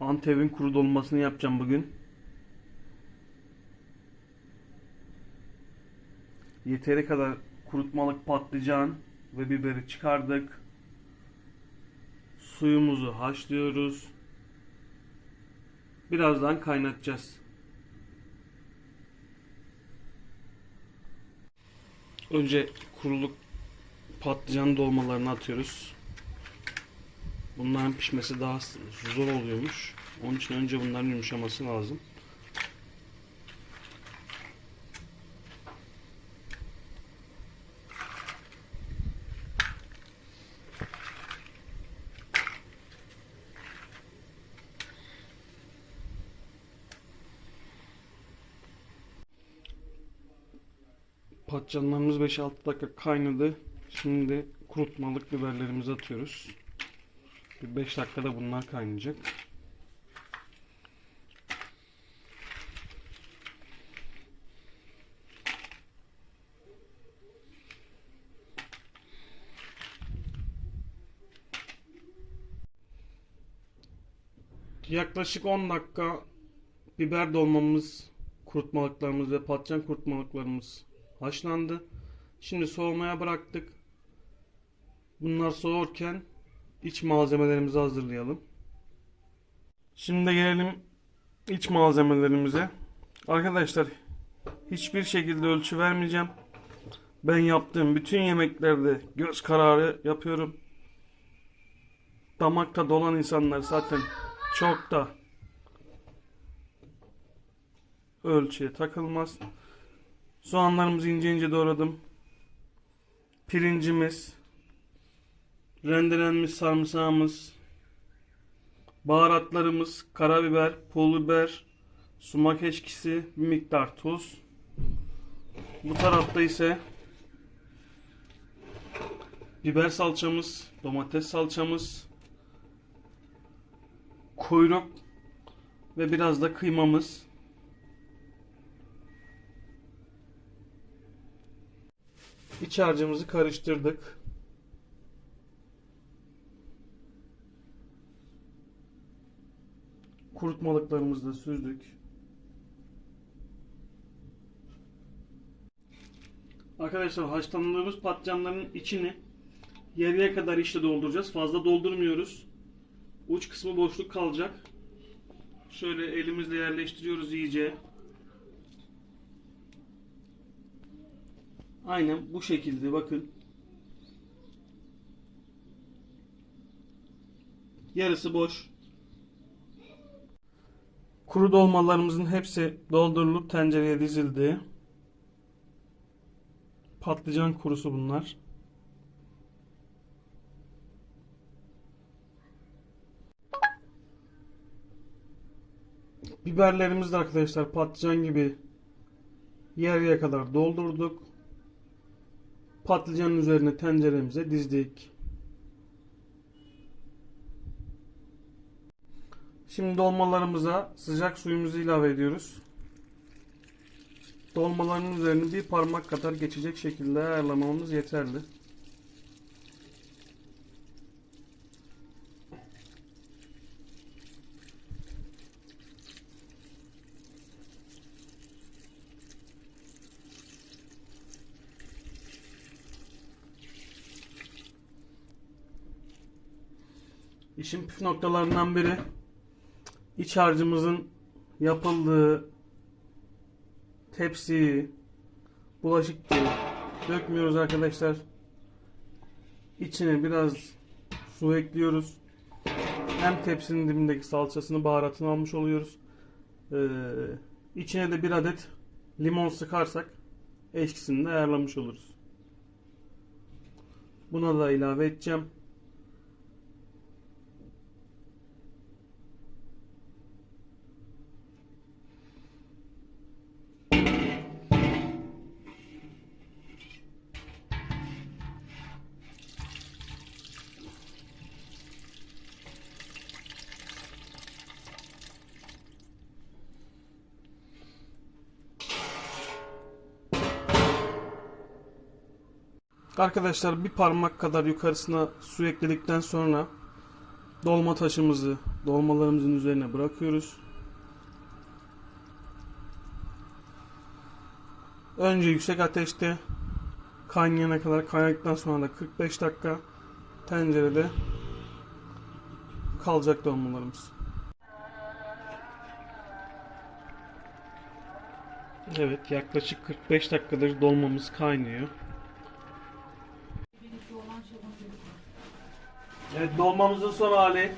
Antep'in kuru dolmasını yapacağım bugün. Yeteri kadar kurutmalık patlıcan ve biberi çıkardık. Suyumuzu haşlıyoruz. Birazdan kaynatacağız. Önce kuruluk patlıcan dolmalarını atıyoruz. Bunların pişmesi daha zor oluyormuş. Onun için önce bunların yumuşaması lazım. Patlıcanlarımız 5-6 dakika kaynadı. Şimdi kurutmalık biberlerimizi atıyoruz. Bir 5 dakikada bunlar kaynayacak. Yaklaşık 10 dakika biber dolmamız, kurutmalıklarımız ve patlıcan kurutmalıklarımız haşlandı. Şimdi soğumaya bıraktık. Bunlar soğurken iç malzemelerimizi hazırlayalım. Şimdi gelelim iç malzemelerimize. Arkadaşlar hiçbir şekilde ölçü vermeyeceğim. Ben yaptığım bütün yemeklerde göz kararı yapıyorum. Damakta dolan insanlar zaten çok da ölçüye takılmaz. Soğanlarımızı ince ince doğradım. Pirincimiz, rendelenmiş sarımsağımız, baharatlarımız, karabiber, pul biber, sumak eşkisi, bir miktar tuz. Bu tarafta ise biber salçamız, domates salçamız, kuyruk ve biraz da kıymamız. İç harcımızı karıştırdık. Kurutmalıklarımızı süzdük. Arkadaşlar haşlandığımız patlıcanların içini yarıya kadar işte dolduracağız. Fazla doldurmuyoruz. Uç kısmı boşluk kalacak. Şöyle elimizle yerleştiriyoruz iyice. Aynen bu şekilde bakın. Yarısı boş. Kuru dolmalarımızın hepsi doldurulup tencereye dizildi. Patlıcan kurusu bunlar. Biberlerimizi de arkadaşlar patlıcan gibi yarıya kadar doldurduk. Patlıcanın üzerine tenceremize dizdik. Şimdi dolmalarımıza sıcak suyumuzu ilave ediyoruz. Dolmaların üzerini bir parmak kadar geçecek şekilde ayarlamamız yeterli. İşin püf noktalarından biri iç harcımızın yapıldığı tepsiyi bulaşık gibi dökmüyoruz arkadaşlar. İçine biraz su ekliyoruz. Hem tepsinin dibindeki salçasını, baharatını almış oluyoruz. Ee, içine de bir adet limon sıkarsak eşkisini de ayarlamış oluruz. Buna da ilave edeceğim. Arkadaşlar bir parmak kadar yukarısına su ekledikten sonra dolma taşımızı dolmalarımızın üzerine bırakıyoruz. Önce yüksek ateşte kaynayana kadar kaynadıktan sonra da 45 dakika tencerede kalacak dolmalarımız. Evet yaklaşık 45 dakikadır dolmamız kaynıyor. Evet dolmamızın son hali.